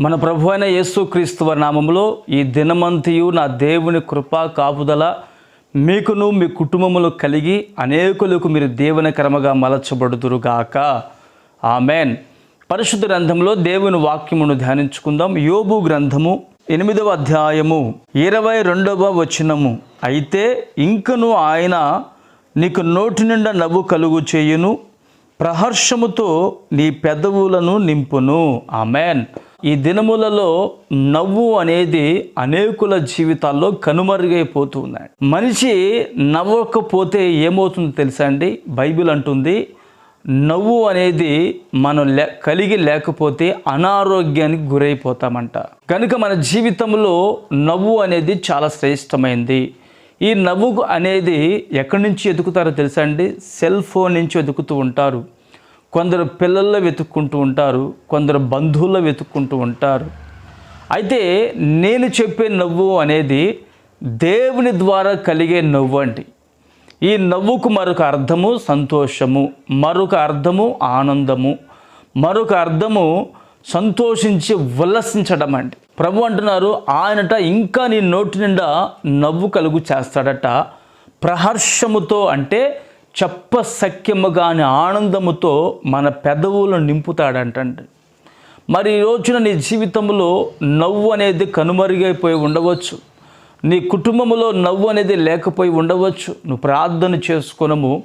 మన ప్రభు అయిన యేసుక్రీస్తువ నామంలో ఈ దినమంతియు నా దేవుని కృపా కాపుదల మీకును మీ కుటుంబములు కలిగి అనేకులకు మీరు దేవునికరముగా మలచబడుదురుగాక. ఆమెన్. పరిశుద్ధ గ్రంథంలో దేవుని వాక్యమును ధ్యానించుకుందాం. యోబు గ్రంథము ఎనిమిదవ అధ్యాయము ఇరవై రెండవ వచనము. అయితే ఇంకను ఆయన నీకు నోటి నిండా నవ్వు కలుగు చేయును ప్రహర్షముతో నీ పెదవులను నింపును. ఆమెన్. ఈ దినములలో నవ్వు అనేది అనేకుల జీవితాల్లో కనుమరుగైపోతూ ఉన్నాయి మనిషి నవ్వకపోతే ఏమవుతుందో తెలుసా అండి? బైబిల్ అంటుంది నవ్వు అనేది మనం లే కలిగి లేకపోతే అనారోగ్యానికి గురైపోతామంట. కనుక మన జీవితంలో నవ్వు అనేది చాలా శ్రేష్టమైంది. ఈ నవ్వు అనేది ఎక్కడి నుంచి వెతుకుతారో తెలుసా అండి? సెల్ ఫోన్ నుంచి వెతుకుతూ ఉంటారు. కొందరు పిల్లల్లో వెతుక్కుంటూ ఉంటారు కొందరు బంధువుల్లో వెతుక్కుంటూ ఉంటారు. అయితే నేను చెప్పే నవ్వు అనేది దేవుని ద్వారా కలిగే నవ్వు అండి. ఈ నవ్వుకు మరొక అర్థము సంతోషము మరొక అర్థము ఆనందము మరొక అర్థము సంతోషించి ఉల్లసించడం అండి. ప్రభు అంటున్నారు ఆయనట ఇంకా నీ నోటి నిండా నవ్వు కలుగు చేస్తాడట. ప్రహర్షముతో అంటే చెప్ప సఖ్యముగాని ఆనందముతో మన పెదవులను నింపుతాడంటండి. మరి ఈ రోజున నీ జీవితంలో నవ్వు అనేది కనుమరుగైపోయి ఉండవచ్చు. నీ కుటుంబంలో నవ్వు అనేది లేకపోయి ఉండవచ్చు. నువ్వు ప్రార్థన చేసుకునము.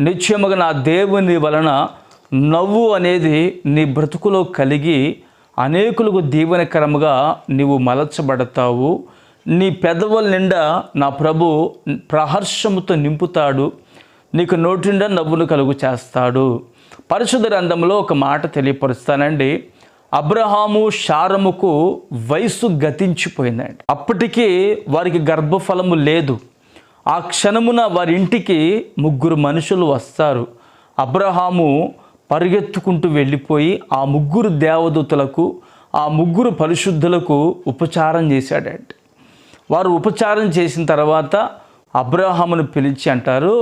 నిత్యముగా నా దేవుని వలన నవ్వు అనేది నీ బ్రతుకులో కలిగి అనేకులకు దీవెనకరముగా నీవు మలచబడతావు. నీ పెదవుల నిండా నా ప్రభు ప్రహర్షముతో నింపుతాడు. నీకు నోటిండా నవ్వును కలుగు చేస్తాడు. పరిశుద్ధ గ్రంథంలో ఒక మాట తెలియపరుస్తానండి. అబ్రహాము శారముకు వయసు గతించిపోయిందండి అప్పటికి వారికి గర్భఫలము లేదు. ఆ క్షణమున వారి ఇంటికి ముగ్గురు మనుషులు వస్తారు. అబ్రహాము పరిగెత్తుకుంటూ వెళ్ళిపోయి ఆ ముగ్గురు దేవదూతలకు ఆ ముగ్గురు పరిశుద్ధులకు ఉపచారం చేశాడండి వారు ఉపచారం చేసిన తర్వాత అబ్రహామును పిలిచి అంటారు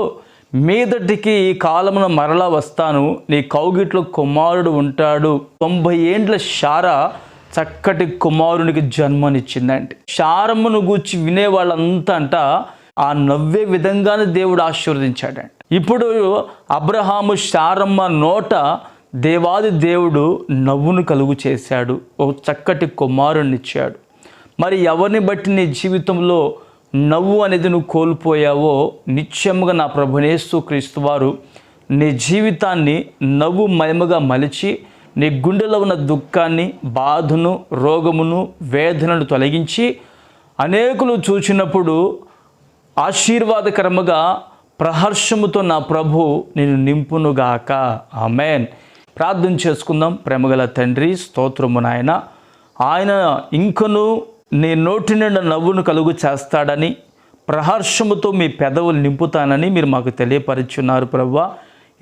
మీదటికి ఈ కాలమున మరలా వస్తాను. నీ కౌగిట్లో కుమారుడు ఉంటాడు. తొంభై ఏండ్ల శార చక్కటి కుమారునికి జన్మనిచ్చిందండి. శారమ్మను గూర్చి వినే వాళ్ళంతా అంట ఆ నవ్వే విధంగానే దేవుడు ఆశీర్వదించాడండి ఇప్పుడు అబ్రహాము శారమ్మ నోట దేవాది దేవుడు నవ్వును కలుగు చేశాడు. ఓ చక్కటి కుమారుణ్ణిచ్చాడు. మరి ఎవరిని బట్టి నీ జీవితంలో నవ్వు అనేది నువ్వు కోల్పోయావో నిత్యముగా నా ప్రభునేస్తు క్రీస్తు వారు నీ జీవితాన్ని నవ్వు మయముగా మలిచి నీ గుండెలో ఉన్న దుఃఖాన్ని బాధను రోగమును వేదనను తొలగించి అనేకులు చూచినప్పుడు ఆశీర్వాదకరముగా ప్రహర్షముతో నా ప్రభు నేను నింపునుగాక. ఆమెన్. ప్రార్థన చేసుకుందాం. ప్రేమగల తండ్రి స్తోత్రము నాయన. ఆయన ఇంకను నీ నోటి నిండా నవ్వును కలుగు చేస్తాడని ప్రహర్షముతో మీ పెదవులు నింపుతానని మీరు మాకు తెలియపరుచున్నారు ప్రవ్వ.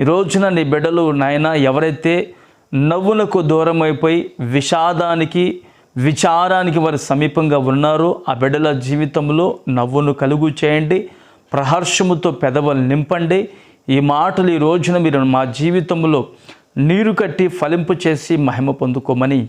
ఈ రోజున నీ బిడ్డలు నాయన ఎవరైతే నవ్వునకు దూరమైపోయి విషాదానికి విచారానికి వారు సమీపంగా ఉన్నారో ఆ బిడ్డల జీవితంలో నవ్వును కలుగు చేయండి ప్రహర్షముతో పెదవులు నింపండి. ఈ మాటలు ఈ రోజున మీరు మా జీవితంలో నీరు కట్టి ఫలింపు చేసి మహిమ పొందుకోమని